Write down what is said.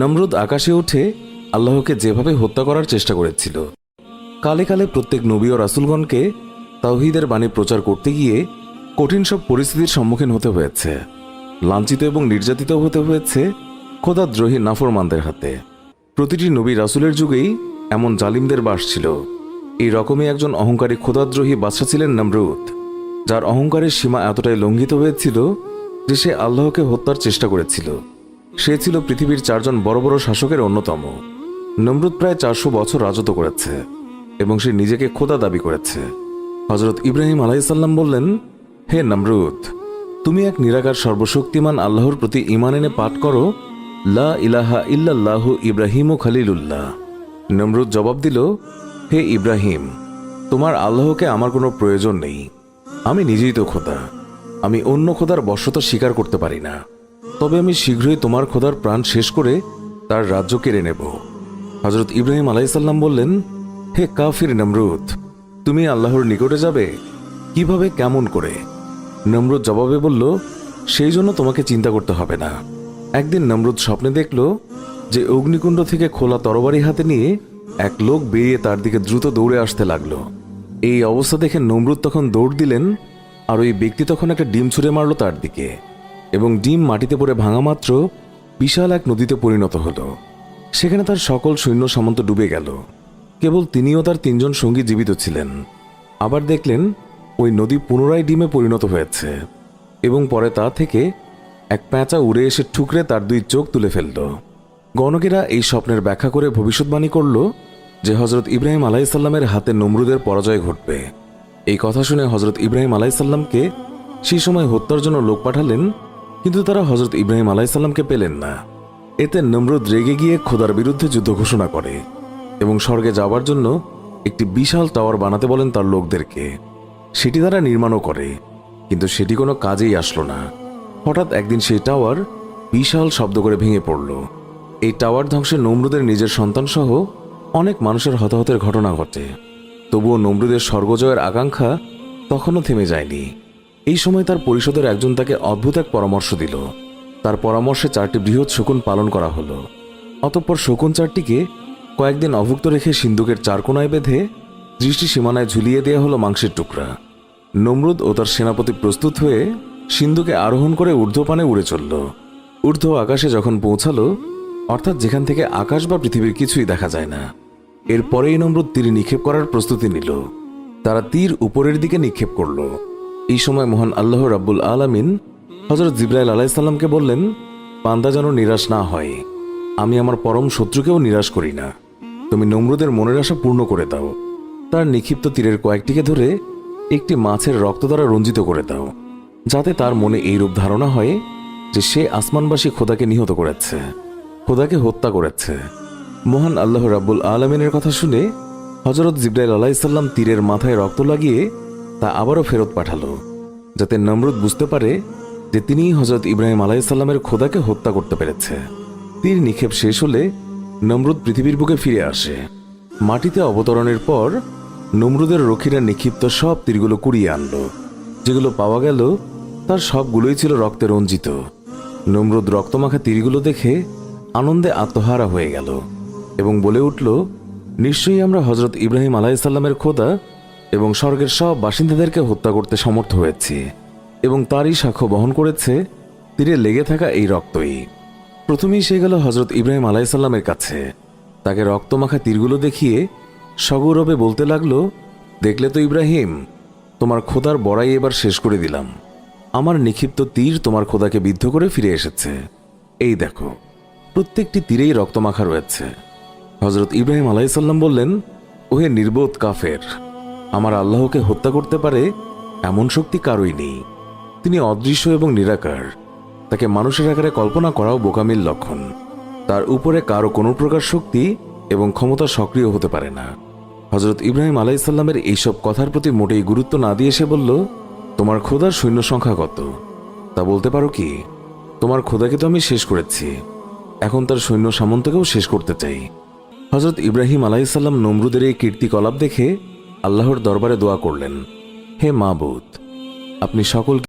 নমরুদ আকাশে উঠে আল্লাহকে যেভাবে হত্যা করার চেষ্টা করেছিল, কালে কালে প্রত্যেক নবী ও রাসুলগণকে তাওহিদের বাণী প্রচার করতে গিয়ে কঠিন সব পরিস্থিতির সম্মুখীন হতে হয়েছে, লাঞ্ছিত এবং নির্যাতিত হতে হয়েছে খোদাদ্রোহী নাফরমানদের হাতে। প্রতিটি নবী রাসুলের যুগেই এমন জালিমদের বাস ছিল। এই রকমই একজন অহংকারী খোদাদ্রোহী বাদশা ছিলেন নমরুদ, যার অহংকারের সীমা এতটাই লঙ্ঘিত হয়েছিল যে সে আল্লাহকে হত্যার চেষ্টা করেছিল। সে ছিল পৃথিবীর চারজন বড় বড় শাসকের অন্যতম। নমরুদ প্রায় চারশো বছর রাজত্ব করেছে এবং সে নিজেকে খোদা দাবি করেছে। হজরত ইব্রাহিম আলাইসাল্লাম বললেন, হে নমরুদ, তুমি এক নিরাকার সর্বশক্তিমান আল্লাহর প্রতি ইমান এনে পাঠ করো, লা ইলাহা ইল্লাল্লাহু ইব্রাহিম ও খালিলুল্লাহ। নমরুদ জবাব দিল, হে ইব্রাহিম, তোমার আল্লাহকে আমার কোনো প্রয়োজন নেই। আমি নিজেই তো খোদা। আমি অন্য খোদার বশ্যতা স্বীকার করতে পারি না। তবে আমি শীঘ্রই তোমার খোদার প্রাণ শেষ করে তার রাজ্য কেড়ে নেব। হজরত ইব্রাহিম আলাইসাল্লাম বললেন, হে কাফির নমরুদ, তুমি আল্লাহর নিকটে যাবে? কীভাবে, কেমন করে? নমরুদ জবাবে বলল, সেই জন্য তোমাকে চিন্তা করতে হবে না। একদিন নমরুদ স্বপ্নে দেখল যে অগ্নিকুণ্ড থেকে খোলা তরবারি হাতে নিয়ে এক লোক বেরিয়ে তার দিকে দ্রুত দৌড়ে আসতে লাগল। এই অবস্থা দেখে নমরুদ তখন দৌড় দিলেন আর ওই ব্যক্তি তখন একটা ডিম ছুঁড়ে মারল তার দিকে। এবং ডিম মাটিতে পড়ে ভাঙা মাত্র বিশাল এক নদীতে পরিণত হলো। সেখানে তার সকল সৈন্য সামন্ত ডুবে গেল। কেবল তিনিও তার তিনজন সঙ্গী জীবিত ছিলেন। আবার দেখলেন, ওই নদী পুনরায় ডিমে পরিণত হয়েছে এবং পরে তা থেকে এক প্যাঁচা উড়ে এসে ঠুকরে তার দুই চোখ তুলে ফেলল। গণকেরা এই স্বপ্নের ব্যাখ্যা করে ভবিষ্যৎবাণী করল যে হজরত ইব্রাহিম আলাইসাল্লামের হাতে নমরুদের পরাজয় ঘটবে। এই কথা শুনে হজরত ইব্রাহিম আলাইসাল্লামকে সেই সময় হত্যার জন্য লোক পাঠালেন কিন্তু তারা হজরত ইব্রাহিম আলাইসাল্লামকে পেলেন না। এতে নমরুদ রেগে গিয়ে খোদার বিরুদ্ধে যুদ্ধ ঘোষণা করে এবং স্বর্গে যাওয়ার জন্য একটি বিশাল টাওয়ার বানাতে বলেন তার লোকদেরকে। সেটি তারা নির্মাণও করে, কিন্তু সেটি কোনো কাজেই আসলো না। হঠাৎ একদিন সেই টাওয়ার বিশাল শব্দ করে ভেঙে পড়ল। এই টাওয়ার ধ্বংসে নমরুদের নিজের সন্তান সহ অনেক মানুষের হতাহতের ঘটনা ঘটে। তবুও নমরুদের স্বর্গজয়ের আকাঙ্ক্ষা তখনও থেমে যায়নি। এই সময় তার পরিষদের একজন তাকে অদ্ভুত এক পরামর্শ দিল। তার পরামর্শে চারটি বৃহৎ শকুন পালন করা হলো। অতঃপর শকুন চারটিকে কয়েকদিন অভুক্ত রেখে সিন্ধুকের চার কোনায় বেঁধে দৃষ্টি সীমানায় ঝুলিয়ে দেওয়া হলো মাংসের টুকরা। নমরুদ ও তার সেনাপতি প্রস্তুত হয়ে সিন্ধুকে আরোহণ করে ঊর্ধ্বপানে উড়ে চলল। ঊর্ধ্ব আকাশে যখন পৌঁছালো, অর্থাৎ যেখান থেকে আকাশ বা পৃথিবীর কিছুই দেখা যায় না, এরপরেই নমরুদ তীর নিক্ষেপ করার প্রস্তুতি নিল। তারা তীর উপরের দিকে নিক্ষেপ করল। এই সময় মহান আল্লাহ রাব্বুল আলামিন হজরত জিব্রাইল আলাইসাল্লামকে বললেন পান্দা যেন নিরাশ না হয়, আমি আমার পরম শত্রুকেও নিরাশ করি না। তুমি নমরুদের মনের আশা পূর্ণ করে দাও। তার নিক্ষিপ্ত তীরের কয়েকটিকে ধরে একটি মাছের রক্ত দ্বারা রঞ্জিত করে দাও, যাতে তার মনে এইরূপ ধারণা হয় যে সে আসমানবাসী খোদাকে নিহত করেছে, খোদাকে হত্যা করেছে। মহান আল্লাহ রাব্বুল আলমিনের কথা শুনে হজরত জিব্রাইল আলাইসাল্লাম তীরের মাথায় রক্ত লাগিয়ে তা আবারও ফেরত পাঠালো, যাতে নমরুদ বুঝতে পারে যে তিনিই হজরত ইব্রাহিম আলাইসাল্লামের খোদাকে হত্যা করতে পেরেছে। তীর নিক্ষেপ শেষ হলে নমরুদ পৃথিবীর বুকে ফিরে আসে। মাটিতে অবতরণের পর নমরুদের রক্ষীরা নিক্ষিপ্ত সব তীরগুলো কুড়িয়ে আনলো। যেগুলো পাওয়া গেল, তার সবগুলোই ছিল রক্তে রঞ্জিত। নমরুদ রক্তমাখা তীরগুলো দেখে আনন্দে আত্মহারা হয়ে গেল এবং বলে উঠল, নিশ্চয়ই আমরা হজরত ইব্রাহিম আলাইসাল্লামের খোদা এবং স্বর্গের সব বাসিন্দাদেরকে হত্যা করতে সমর্থ হয়েছি, এবং তারই সাক্ষ্য বহন করেছে, তীরে লেগে থাকা এই রক্তই। প্রথমেই সে গেল হজরত ইব্রাহিম আলাইসাল্লামের কাছে। তাকে রক্তমাখা তীরগুলো দেখিয়ে সগৌরবে বলতে লাগল, দেখলে তো ইব্রাহিম, তোমার খোদার বড়াই এবার শেষ করে দিলাম। আমার নিক্ষিপ্ত তীর তোমার খোদাকে বিদ্ধ করে ফিরে এসেছে। এই দেখো, প্রত্যেকটি তীরেই রক্তমাখা রয়েছে। হজরত ইব্রাহিম আলাইসাল্লাম বললেন, ওহে নির্বোধ কাফের আমার আল্লাহকে হত্যা করতে পারে এমন শক্তি কারোই নেই। তিনি অদৃশ্য এবং নিরাকার। তাকে মানুষের আকারে কল্পনা করাও বোকামির লক্ষণ। তার উপরে কারও কোনো প্রকার শক্তি এবং ক্ষমতা সক্রিয় হতে পারে না। হজরত ইব্রাহিম আলাইসাল্লামের এইসব কথার প্রতি মোটেই গুরুত্ব না দিয়ে সে বলল, তোমার খোদার সৈন্য সংখ্যা কত? তা বলতে পারো কি? তোমার খোদাকে তো আমি শেষ করেছি। এখন তার সৈন্য সামন্তকেও শেষ করতে চাই। হজরত ইব্রাহিম আলাইসাল্লাম নমরুদের এই কীর্তিকলাপ দেখে আল্লাহর দরবারে দোয়া করলেন হে মাবুদ আপনি সকল